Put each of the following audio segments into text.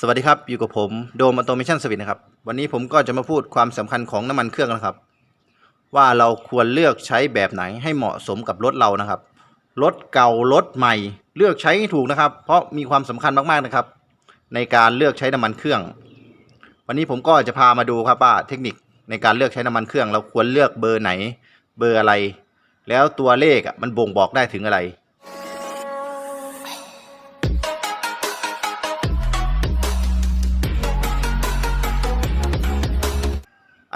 สวัสดีครับ อยู่กับผมโดมอ t o เมชันสวิตนะครับ วันนี้ผมก็จะมาพูดความสำคัญของน้ำมันเครื่องนะครับ ว่าเราควรเลือกใช้แบบไหนให้เหมาะสมกับรถเรานะครับ รถเก่ารถใหม่ เลือกใช้ให้ถูกนะครับ เพราะมีความสำคัญมากๆนะครับ ในการเลือกใช้น้ำมันเครื่อง วันนี้ผมก็จะพามาดูครับว่าเทคนิคในการเลือกใช้น้ำมันเครื่อง เราควรเลือกเบอร์ไหน เบอร์อะไร แล้วตัวเลขมันบ่งบอกได้ถึงอะไร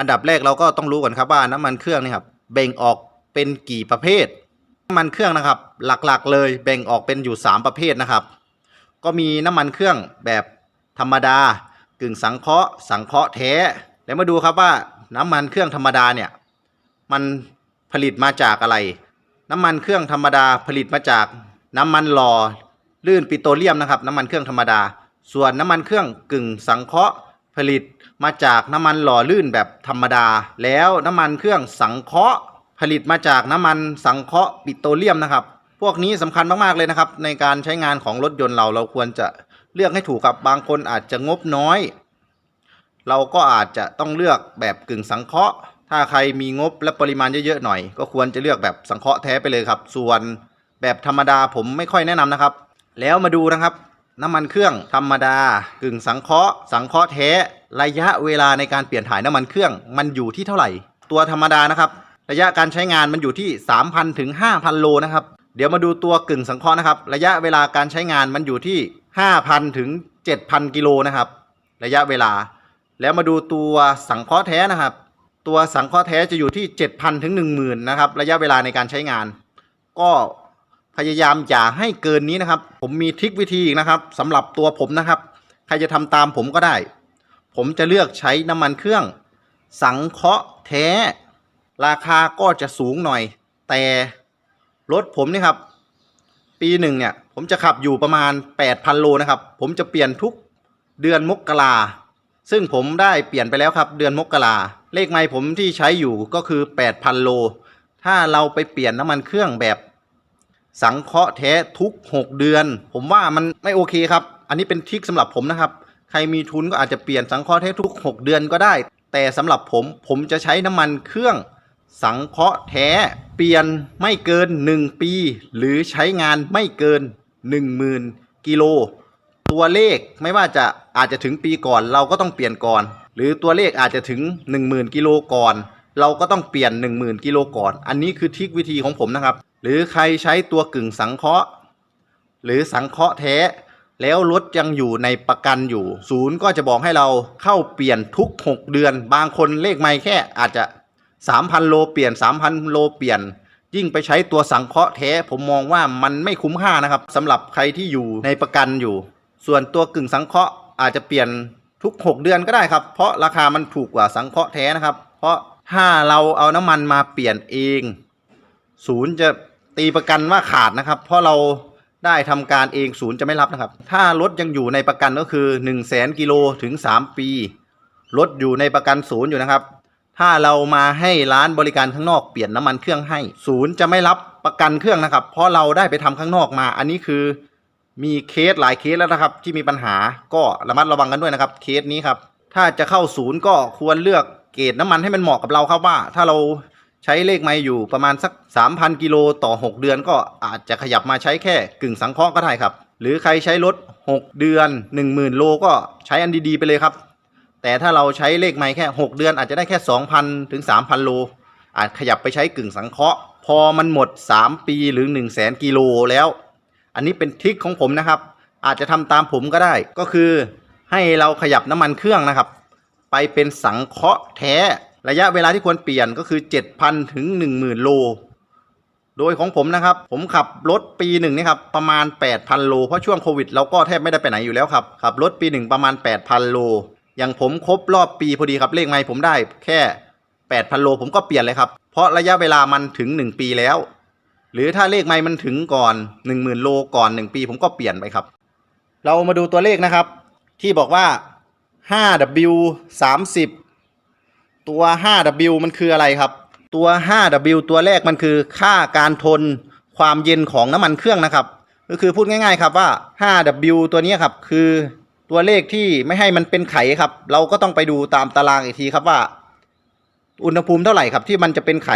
อันดับแรกเราก็ต้องรู้ก่อนครับว่าน้ำมันเครื่องนี่ครับแบ่งออกเป็นกี่ประเภท น้ำมันเครื่องนะครับ หลักๆ เลยแบ่งออกเป็นอยู่ 3 ประเภทนะครับ ก็มีน้ำมันเครื่องแบบธรรมดากึ่งสังเคราะห์สังเคราะห์แท้ แล้วมาดูครับว่าน้ำมันเครื่องธรรมดาเนี่ยมันผลิตมาจากอะไร น้ำมันเครื่องธรรมดาผลิตมาจากน้ำมันหล่อลื่นปิโตรเลียมนะครับ น้ำมันเครื่องธรรมดา ส่วนน้ำมันเครื่องกึ่งสังเคราะห์ ผลิตมาจากน้ำมันหล่อลื่นแบบธรรมดา แล้วน้ำมันเครื่องสังเคราะห์ ผลิตมาจากน้ำมันสังเคราะห์ปิโตรเลียมนะครับ พวกนี้สำคัญมากๆเลยนะครับ ในการใช้งานของรถยนต์เราเราควรจะเลือกให้ถูกครับบางคนอาจจะงบน้อย เราก็อาจจะต้องเลือกแบบกึ่งสังเคราะห์ ถ้าใครมีงบและปริมาณเยอะๆหน่อย ก็ควรจะเลือกแบบสังเคราะห์แท้ไปเลยครับ ส่วนแบบธรรมดาผมไม่ค่อยแนะนำนะครับ แล้วมาดูนะครับ น้ำมันเครื่องธรรมดากึ่งสังเคราะห์สังเคราะห์แท้ระยะเวลาในการเปลี่ยนถ่ายน้ำมันเครื่อง มันอยู่ที่เท่าไหร่ ตัวธรรมดานะครับ ระยะการใช้งานมันอยู่ที่ 3,000ถึง5,000 โลนะครับเดี๋ยวมาดูตัวกึ่งสังเคราะห์นะครับ ระยะเวลาการใช้งานมันอยู่ที่ 5,000ถึง7,000 กิโลนะครับ ระยะเวลา แล้วมาดูตัวสังเคราะห์แท้นะครับ ตัวสังเคราะห์แท้จะอยู่ที่ 7,000ถึง10,000นะครับ ระยะเวลาในการใช้งาน ก็ พยายามอย่าให้เกินนี้นะครับ ผมมีทริควิธีอีกนะครับสำหรับตัวผมนะครับ ใครจะทำตามผมก็ได้ ผมจะเลือกใช้น้ำมันเครื่อง สังเคราะห์แท้ ราคาก็จะสูงหน่อย แต่รถผมนี่ครับ ปีหนึ่งเนี่ยผมจะขับอยู่ประมาณ 8,000 โลนะครับ ผมจะเปลี่ยนทุกเดือนมกราซึ่งผมได้เปลี่ยนไปแล้วครับ เดือนมกราเลขไมล์ผมที่ใช้อยู่ก็คือ 8,000 โล ถ้าเราไปเปลี่ยนน้ำมันเครื่องแบบ สังเคราะห์แท้ทุก 6 เดือน ผมว่ามันไม่โอเคครับ อันนี้เป็นทริคสำหรับผมนะครับ ใครมีทุนก็อาจจะเปลี่ยนสังเคราะห์แท้ทุก 6 เดือนก็ได้ แต่สำหรับผมผมจะใช้น้ำมันเครื่องสังเคราะห์แท้เปลี่ยนไม่เกิน 1 ปี หรือใช้งานไม่เกิน 10,000 กิโล ตัวเลขไม่ว่าจะอาจจะถึงปีก่อนเราก็ต้องเปลี่ยนก่อน หรือตัวเลขอาจจะถึง 10,000 กิโลก่อน เราก็ต้องเปลี่ยน 10,000 กิโลก่อน อันนี้คือทริควิธีของผมนะครับ หรือใครใช้ตัวกึ่งสังเคราะห์ หรือสังเคราะห์แท้ แล้วรถยังอยู่ในประกันอยู่ ศูนย์ก็จะบอกให้เราเข้าเปลี่ยนทุก 6 เดือน บางคนเลขไม่แค่อาจจะ 3,000 โลเปลี่ยน 3,000 โลเปลี่ยน ยิ่งไปใช้ตัวสังเคราะห์แท้ ผมมองว่ามันไม่คุ้มค่านะครับสำหรับใครที่อยู่ในประกันอยู่ ส่วนตัวกึ่งสังเคราะห์อาจจะเปลี่ยนทุก 6 เดือนก็ได้ครับ เพราะราคามันถูกกว่าสังเคราะห์แท้นะครับ เพราะถ้าเราเอาน้ำมันมาเปลี่ยนเอง ศูนย์จะ ตีประกันว่าขาดนะครับ เพราะเราได้ทำการเองศูนย์จะไม่รับนะครับ ถ้ารถยังอยู่ในประกันก็คือ 1 0 0 0 0แสนกิโลถึง 3 ปีรถอยู่ในประกันศูนย์อยู่นะครับ ถ้าเรามาให้ร้านบริการข้างนอกเปลี่ยนน้ำมันเครื่องให้ ศูนย์จะไม่รับประกันเครื่องนะครับ เพราะเราได้ไปทำข้างนอกมา อันนี้คือมีเคสหลายเคสแล้วนะครับ ที่มีปัญหาก็ระมัดระวังกันด้วยนะครับ เคสนี้ครับ ถ้าจะเข้าศูนย์ก็ควรเลือกเกรดน้ำมันให้มันเหมาะกับเราครับว่า ถ้าเรา ใช้เลขไม่อยู่ประมาณสัก 3,000 กิโลต่อ 6 เดือนก็อาจจะขยับมาใช้แค่กึ่งสังเคราะห์ก็ได้ครับ หรือใครใช้รถ 6 เดือน 10,000 โลก็ใช้อันดีๆ ไปเลยครับ แต่ถ้าเราใช้เลขไม่แค่ 6 เดือนอาจจะได้แค่ 2,000 ถึง 3,000 โล อาจขยับไปใช้กึ่งสังเคราะห์ พอมันหมด 3 ปีหรือ 1 0 0 0 0แสนกิโลแล้ว อันนี้เป็นทริคของผมนะครับ อาจจะทำตามผมก็ได้ ก็คือให้เราขยับน้ำมันเครื่องนะครับ ไปเป็นสังเคราะห์แท้ ระยะเวลาที่ควรเปลี่ยนก็คือ 7,000 ถึง 10,000 โล โดยของผมนะครับ ผมขับรถปีหนึ่งนี่ครับประมาณ 8,000 โล เพราะช่วงโควิดเราก็แทบไม่ได้ไปไหนอยู่แล้วครับ ขับรถปีหนึ่งประมาณ 8,000 โล อย่างผมครบรอบปีพอดีครับเลขไม่ผมได้แค่ 8,000 โลผมก็เปลี่ยนเลยครับ เพราะระยะเวลามันถึง 1 ปีแล้ว หรือถ้าเลขไม่มันถึงก่อน 10,000 โลก่อน 1 ปีผมก็เปลี่ยนไปครับ เรามาดูตัวเลขนะครับ ที่บอกว่า 5W 30 ตัว 5W มันคืออะไรครับ ตัว 5W ตัวแรกมันคือค่าการทนความเย็นของน้ำมันเครื่องนะครับ ก็คือพูดง่ายๆครับว่า 5W ตัวนี้ครับคือตัวเลขที่ไม่ให้มันเป็นไขครับ เราก็ต้องไปดูตามตารางอีกทีครับว่า อุณหภูมิเท่าไหร่ครับที่มันจะเป็นไข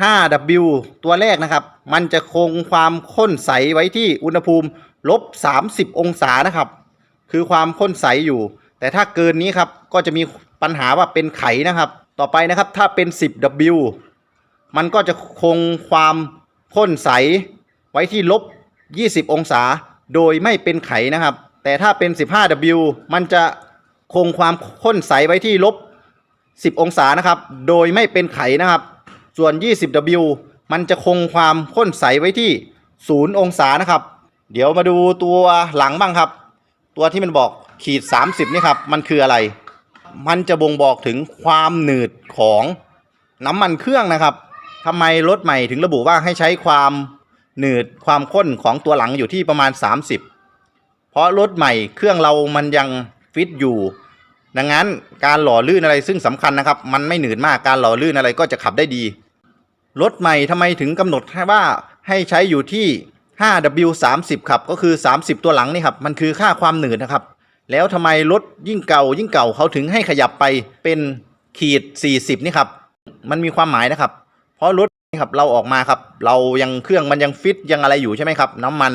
5W ตัวแรกนะครับ มันจะคงความข้นใสไว้ที่อุณหภูมิลบ 30 องศานะครับ คือความข้นใสอยู่ แต่ถ้าเกินนี้ครับก็จะมีปัญหาว่าเป็นไขนะครับ ต่อไปนะครับถ้าเป็น 10W มันก็จะคงความข้นใสไว้ที่ลบ 20 องศา โดยไม่เป็นไขนะครับ แต่ถ้าเป็น 15W มันจะคงความข้นใสไว้ที่ลบ 10 องศานะครับ โดยไม่เป็นไขนะครับ ส่วน 20W มันจะคงความข้นใสไว้ที่ 0 องศานะครับ เดี๋ยวมาดูตัวหลังบ้างครับ ตัวที่มันบอก ขีด 30นี่ครับมันคืออะไร มันจะบ่งบอกถึงความหนืดของน้ำมันเครื่องนะครับทำไมรถใหม่ถึงระบุว่าให้ใช้ความหนืดความข้นของตัวหลังอยู่ที่ประมาณ 30 เพราะรถใหม่เครื่องเรามันยังฟิตอยู่ ดังนั้นการหล่อลื่นอะไรซึ่งสำคัญนะครับ มันไม่หนืดมากการหล่อลื่นอะไรก็จะขับได้ดี รถใหม่ทำไมถึงกำหนดให้ว่าให้ใช้อยู่ที่ 5W 30 ครับก็คือ 30 ตัวหลังนี่ครับมันคือค่าความหนืดนะครับ แล้วทำไมรถยิ่งเก่ายิ่งเก่าเขาถึงให้ขยับไปเป็นขีด 40 นี่ครับ มันมีความหมายนะครับ เพราะรถนี่ครับเราออกมาครับ เรายังเครื่องมันยังฟิตยังอะไรอยู่ใช่ไหมครับ น้ำมัน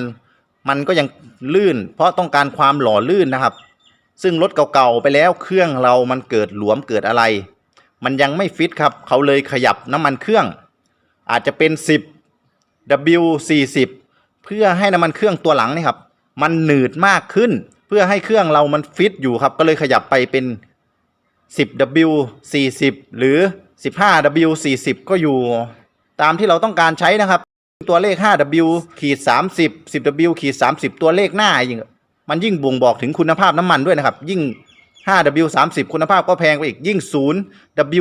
มันก็ยังลื่น เพราะต้องการความหล่อลื่นนะครับ ซึ่งรถเก่าๆไปแล้วเครื่องเรามันเกิดหลวมเกิดอะไร มันยังไม่ฟิตครับ เขาเลยขยับน้ำมันเครื่อง อาจจะเป็น 10 W 40 เพื่อให้น้ำมันเครื่องตัวหลังนี่ครับ มันหนืดมากขึ้น เพื่อให้เครื่องเรามันฟิตอยู่ครับ ก็เลยขยับไปเป็น 10W 40 หรือ 15W 40 ก็อยู่ตามที่เราต้องการใช้นะครับ ตัวเลข 5W ขีด30 10W ขีด30 ตัวเลขหน้ายิ่งมันยิ่งบ่งบอกถึงคุณภาพน้ำมันด้วยนะครับ ยิ่ง 5W 30 คุณภาพก็แพงไปอีกยิ่ง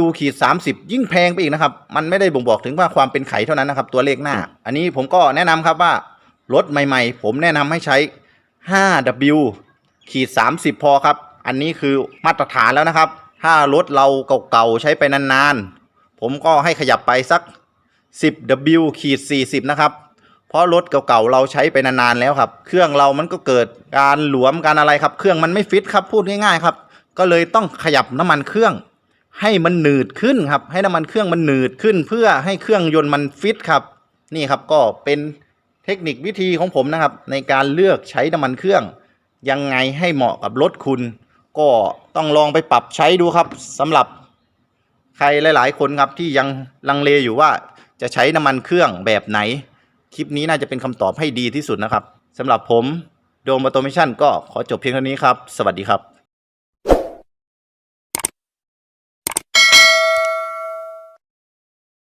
0W ขีด30 ยิ่งแพงไปอีกนะครับ มันไม่ได้บ่งบอกถึงว่าความเป็นไขเท่านั้นนะครับ ตัวเลขหน้า อันนี้ผมก็แนะนำครับว่ารถใหม่ ๆ ผมแนะนำให้ใช้ 5W ขีด 30 พอครับ อันนี้คือมาตรฐานแล้วนะครับ ถ้ารถเราเก่าๆ ใช้ไปนานๆ ผมก็ให้ขยับไปสัก 10W ขีด 40 นะครับ เพราะรถเก่าๆ เราใช้ไปนานๆ แล้วครับ เครื่องเรามันก็เกิดการหลวมการอะไรครับ เครื่องมันไม่ฟิตครับ พูดง่ายๆ ครับ ก็เลยต้องขยับน้ำมันเครื่อง ให้มันหนืดขึ้นครับ ให้น้ำมันเครื่องมันหนืดขึ้น เพื่อให้เครื่องยนต์มันฟิตครับ นี่ครับก็เป็นเทคนิควิธีของผมนะครับ ในการเลือกใช้น้ำมันเครื่อง ยังไงให้เหมาะกับรถคุณ ก็ต้องลองไปปรับใช้ดูครับสำหรับใครหลาย ๆ คนครับที่ยังลังเลอยู่ว่าจะใช้น้ำมันเครื่องแบบไหน คลิปนี้น่าจะเป็นคำตอบให้ดีที่สุดนะครับสำหรับผมโดมอโตเมชันก็ขอจบเพียงเท่านี้ครับ สวัสดีครับ